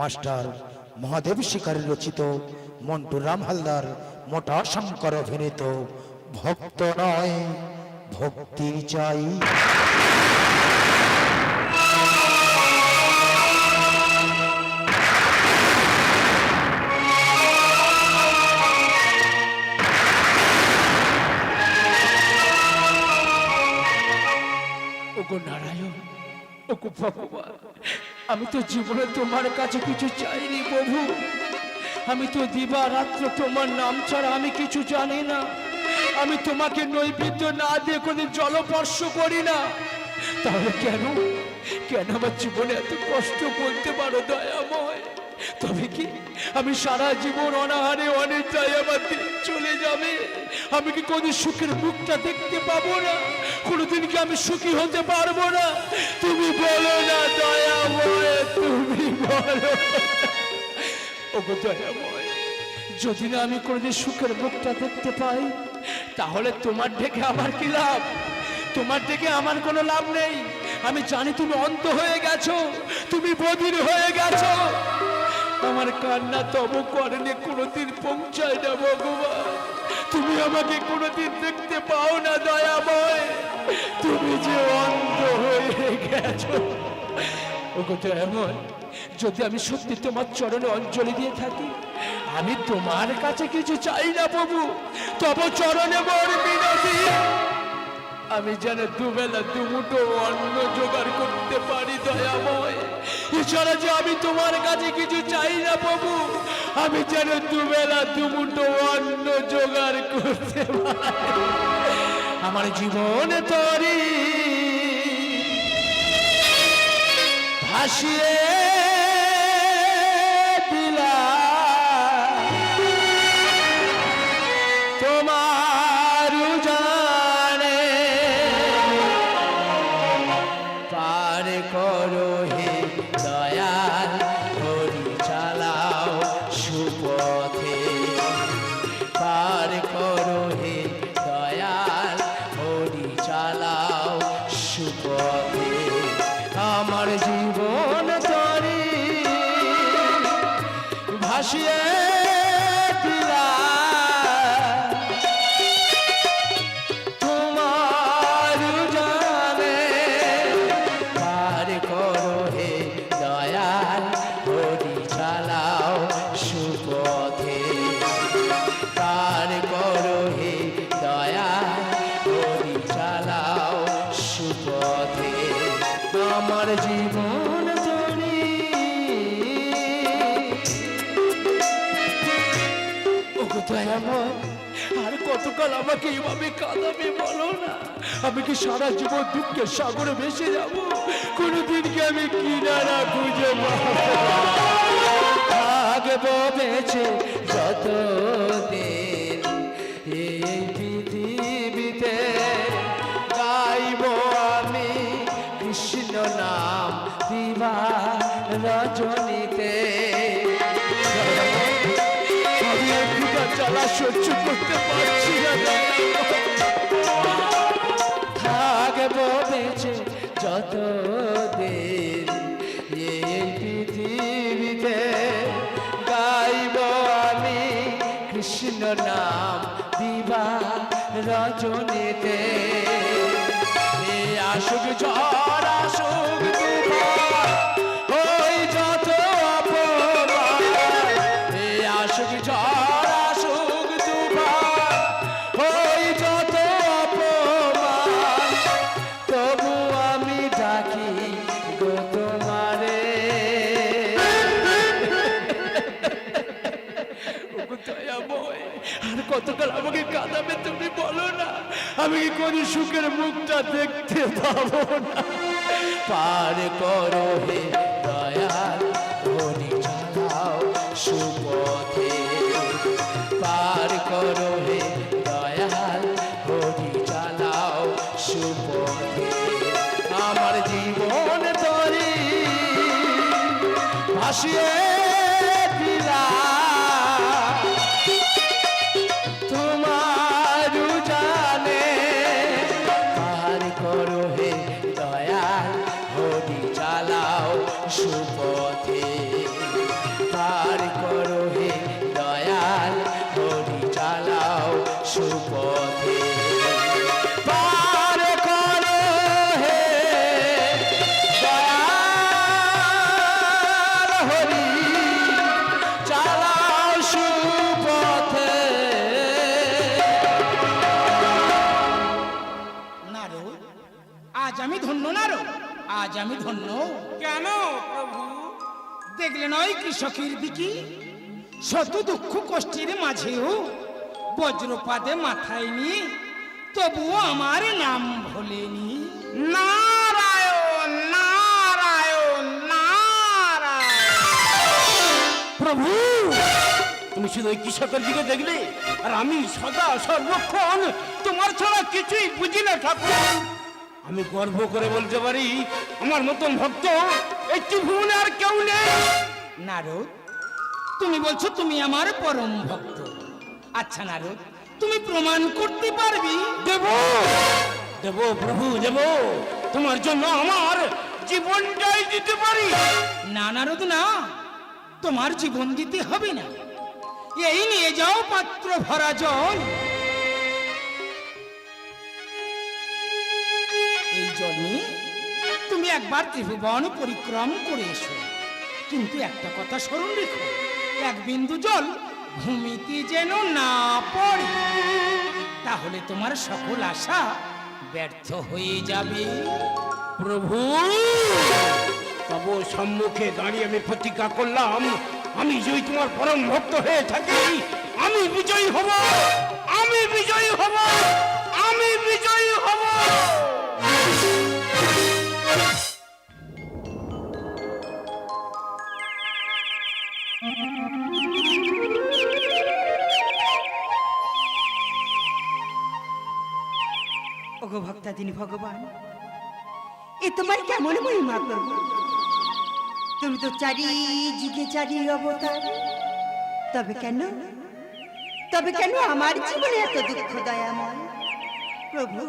Master Mahadev শিকারী রচিত, মন্টু রাম হালদার মোটা শঙ্কর অভিনীত, ভক্ত নয়, ভক্তি চাই। নারায়ণ ভগবান। আমি তো জীবনে তোমার কাছে কিছু চাইনি প্রভু। আমি তো দিবা রাত্র তোমার নাম ছাড়া আমি কিছু জানি না। আমি তোমাকে নৈবেদ্য না দিয়ে কোনো জলপর্শ করি না। তাহলে কেন? কেন আমার জীবনে এত কষ্ট বলতে পারো দয়াময়? তবে কি আমি সারা জীবন অনাহারে, অনিদ্রায় আমার দিন চলে যাবে? আমি কি কোনো সুখের মুখটা দেখতে পাবো না? কোনোদিন কি আমি সুখী হতে পারব না? তুমি যদি না আমি কোনোদিন সুখের মুখটা দেখতে পাই, তাহলে তোমার ডেকে আমার কি লাভ? তোমার ডেকে আমার কোনো লাভ নেই। আমি জানি তুমি অন্ত হয়ে গেছো, তুমি বদির হয়ে গেছো। আমার কান্না তব করেনি কোনোদিন পৌঁছায় না, ভগবান। তুমি আমাকে কোনোদিন দেখতে পাও না, দয়াময়। তুমি যে অন্ধ হয়ে গেছো। ওগো দয়াময় যদি আমি সত্যি তোমার চরণে অঞ্জলি দিয়ে থাকি, আমি তোমার কাছে কিছু চাই না প্রভু। তব চরণে আমি যেন দুবেলা দুমুটো অন্ন জোগাড় করতে পারি দয়াময়। এছাড়া যে আমি তোমার কাছে কিছু চাই না প্রভু, আমি যেন দুবেলা দুমুটো অন্ন জোগাড় করতে আমার জীবনে তরি ভাসিয়ে আমার জীবন তরি আর কতকাল আমাকে এভাবে কাঁদাবে বলো না? আমি কি সারা জীবন দুঃখের সাগরে ভেসে যাব? কোনোদিন কি আমি কিনারা খুঁজে পাবো? বেঁচে যত দিন জ্বালা সহ্য করতে পারছি না। থাকব বেঁচে যত দিন এই পৃথিবীতে গাইব আমি কৃষ্ণ নাম দিবা রজনীতে। আসুক ঝড়, আসুক আর কতকাল আমাকে কাঁদাবে তুমি বলো না। আমি কি সুখের মুখটা দেখতে পাবো না? পার করো হে চালাও সুপথে। পার করো হে দয়াল চালাও সুপথে। আমার জীবন তরি ভাসিয়ে দেখলে নয় কৃষকের দিকে শত দুঃখ কষ্টের মাঝেও বজ্রপাতে মাথায় নিয়ে তবুও আমার নাম ভোলেনি। নারায়ণ নারায়ণ নারায়ণ। প্রভু তুমি শুধু ওই কৃষকের দিকে দেখলে আর আমি সদা সর্বক্ষণ তোমার ছাড়া কিছুই বুঝি না ঠাকুর। আমি গর্ব করে বলতে পারি আমার মতন ভক্ত এই ত্রিভুবনে আর কেউ নেই। নারদ তুমি বলছো তুমি আমার পরম ভক্ত। আচ্ছা নারদ তুমি প্রমাণ করতে পারবি? দেব দেব প্রভু দেব। তোমার জন্য আমার জীবনটাই দিতে পারি। না নারদ না তোমার জীবন দিতে হবে না। এই নিয়ে যাও পাত্র ভরা জল। নিয়ে তুমি একবার ত্রিভুবন পরিক্রম করে এসো। কিন্তু একটা কথা স্মরণ রেখো, এক বিন্দু জল ভূমিতে যেন না পড়ে, তাহলে তোমার সকল আশা ব্যর্থ হয়ে যাবে। প্রভু, তব সম্মুখে দাঁড়িয়ে আমি প্রতিজ্ঞা করলাম, আমি যদি তোমার পরম ভক্ত হয়ে থাকি, আমি বিজয়ী হব, আমি বিজয়ী হব, আমি বিজয়ী হব। ওগো ভক্তাদিনী ভগবান। এ তোমার কেমন মহিমা প্রভু তুমি তো চারি যুগে চারি অবতার। তবে কেন? তবে কেন আমার জীবনে এত দুঃখ দয়াময়? প্রভু,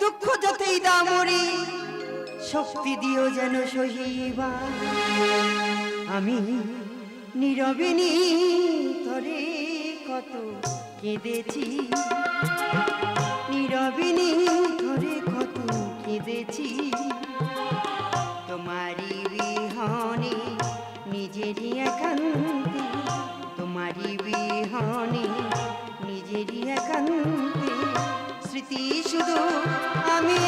দুঃখ যতই দামরি শক্তি দিও যেন সহিবা। আমি নীরবিনী তরে কত কেঁদেছি শুধু আমি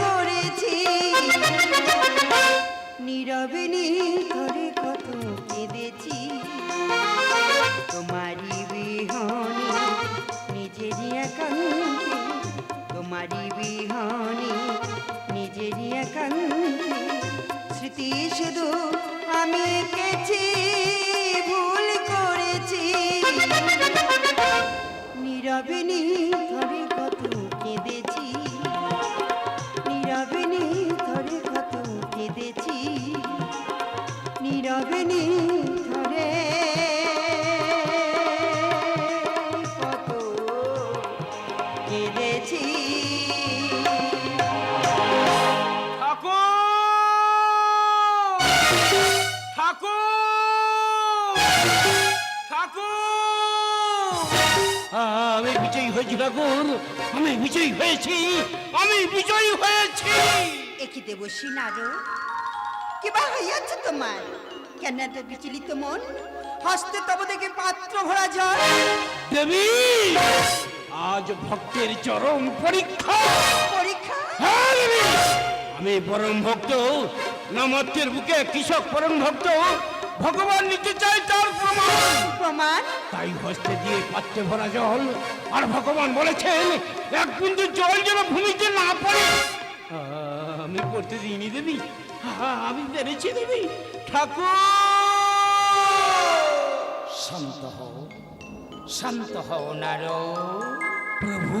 করেছি। নীরবিনী কত দেবশ্রী নারো কিবা হইয়াছে তোমার? কেন এত বিচলিত মন? হস্তে তব দেখে পাত্র ভরা জল। দেবী আজ ভক্তের চরম পরীক্ষা। পরীক্ষা? হ্যাঁ দেবী আমি পরম ভক্ত নামাত্যের বুকে কৃষক পরম ভক্ত ভগবান নিতে চাই তার প্রমাণ। প্রমাণ? তাই হস্তে দিয়ে পাত্রে ভরা জল আর ভগবান বলেছেন এক বিন্দু জল যেন ভূমিতে না পড়ে। আমি পড়তে দিইনি দেবী? আমি পেরেছি দেবী। ঠাকুর! শান্ত হও শান্ত হও, নারদ। প্রভু!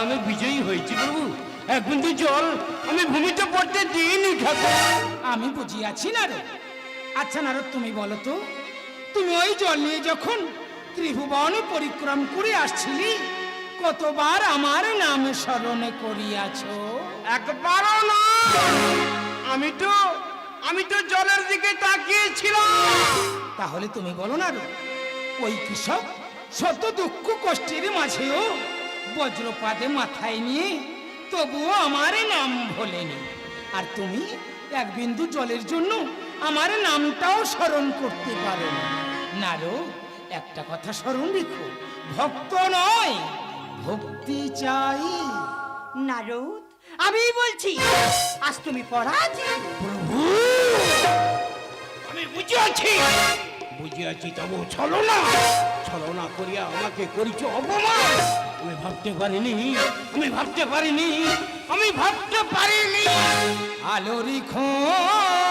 আমি বিজয়ী হয়েছি, প্রভু। এক বিন্দু জল আমি ভূমিতে পড়তে দিইনি, ঠাকুর। আমি বুঝিয়াছি, নারদ। আচ্ছা নারদ, তুমি বলো তো, তুমি ওই জল নিয়ে যখন ত্রিভুবন পরিক্রম করে আসছিলি কতবার আমার নাম স্মরণ করিয়াছ? একবারও না। আমি তো আমি তো জলের দিকে তাকিয়েছিলাম। তাহলে তুমি বলো না ওই কৃষক শত দুঃখ কষ্টের মাঝেও বজ্রপাতে মাথায় নিয়ে তবুও আমার নাম ভোলেনি। আর তুমি এক বিন্দু জলের জন্য আমার নামটাও স্মরণ করতে পারো না। নারো একটা কথা স্মরণ রেখো ভক্ত নয়। ভক্তি চাই। নারদ আমি বলছি আজ তুমি পরাজিত প্রভু! আমি বুঝে আছি বুঝে আছি তবু ছলো না। ছলো না করিয়া আমাকে করিছ অপমান। আমি ভাবতে পারিনি আমি ভাবতে পারিনি আমি ভাবতে পারিনি। আলোরি খোঁজে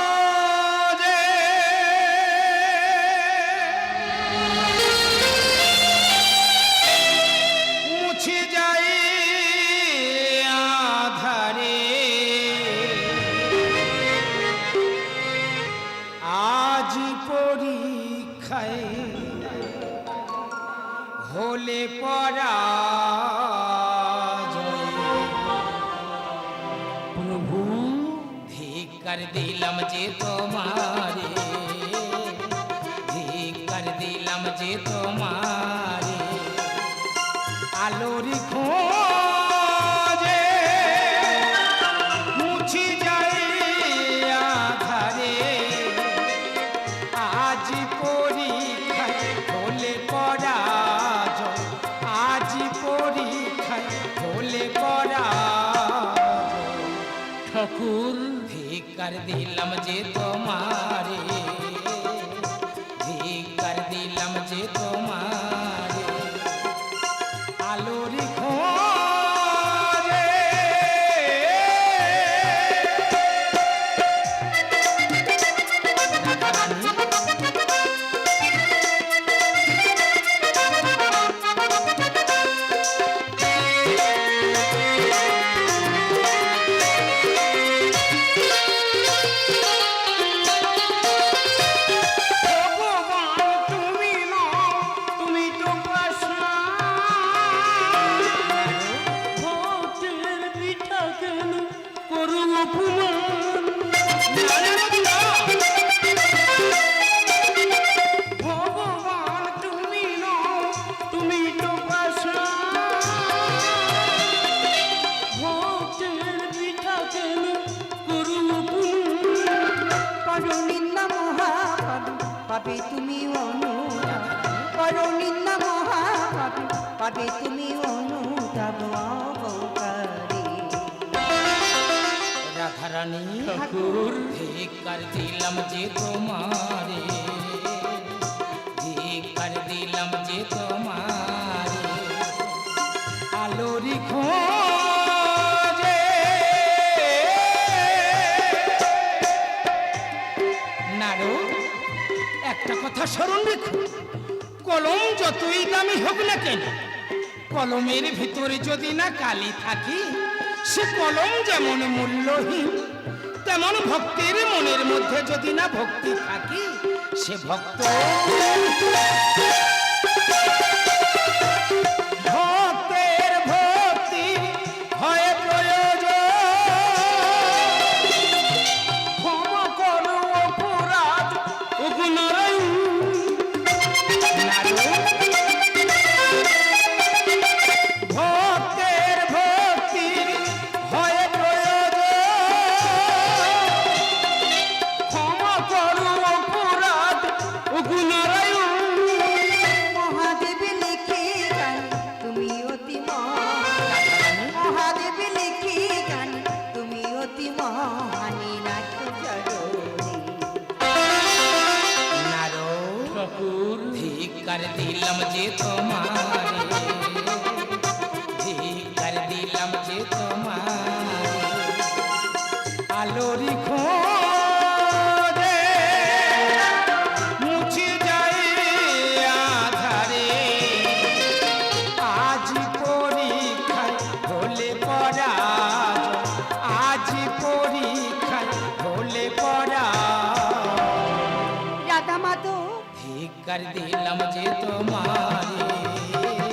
আলোর পাবে তুমি অনুতাপ অবকারী। রাধারানী ঠাকুর। ধিকার দিলাম যে তোমারে। ধিকার দিলাম যে তোমারে। আলোরি খোঁজে। নারো একটা কথা স্মরণ রেখো। কলম যতই দামি হোক না কেন কলমের ভিতরে যদি না কালি থাকি, সে কলম যেমন মূল্যহীন, তেমন ভক্তের মনের মধ্যে যদি না ভক্তি থাকি, সে ভক্ত ধিকার দিলাম যে তোমারে ধিকার দিলাম যে তোমারে